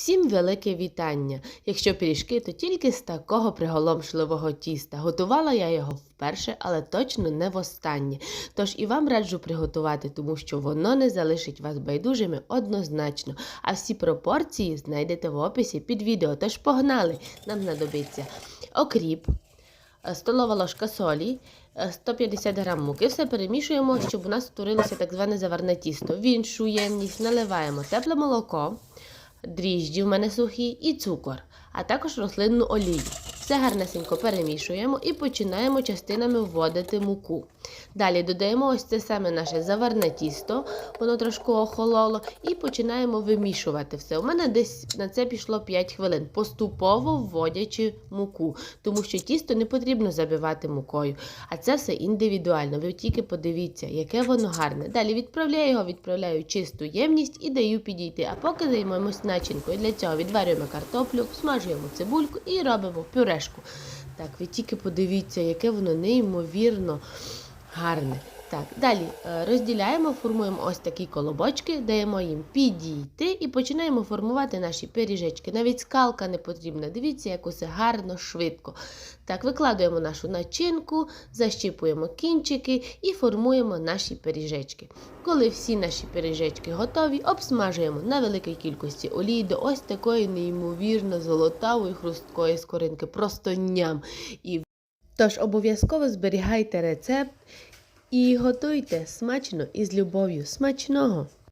Всім велике вітання! Якщо пиріжки, то тільки з такого приголомшливого тіста. Готувала я його вперше, але точно не востаннє. Тож і вам раджу приготувати, тому що воно не залишить вас байдужими однозначно. А всі пропорції знайдете в описі під відео. Тож погнали! Нам знадобиться окріп, е, столова ложка солі, е, 150 грам муки. Все перемішуємо, щоб у нас створилося так зване заварне тісто. В іншу ємність наливаємо тепле молоко, дріжджі в мене сухі і цукор, а також рослинну олію. Все гарнесенько перемішуємо і починаємо частинами вводити муку. Далі додаємо ось це саме наше заварне тісто, воно трошки охололо, і починаємо вимішувати все. У мене десь на це пішло 5 хвилин, поступово вводячи муку, тому що тісто не потрібно забивати мукою, а це все індивідуально. Ви тільки подивіться, яке воно гарне. Далі відправляю його, відправляю чисту ємність і даю підійти. А поки займаємось начинкою. Для цього відварюємо картоплю, смажуємо цибульку і робимо пюрешку. Так, ви тільки подивіться, яке воно неймовірно гарне. Так, далі е, розділяємо, формуємо ось такі колобочки, даємо їм підійти і починаємо формувати наші пиріжечки. Навіть скалка не потрібна. Дивіться, як усе гарно, швидко. Так, викладуємо нашу начинку, защіпуємо кінчики і формуємо наші пиріжечки. Коли всі наші пиріжечки готові, обсмажуємо на великій кількості олії до ось такої неймовірно золотавої хрусткої скоринки. Просто ням. І Тож обов'язково зберігайте рецепт і готуйте смачно і з любов'ю. Смачного!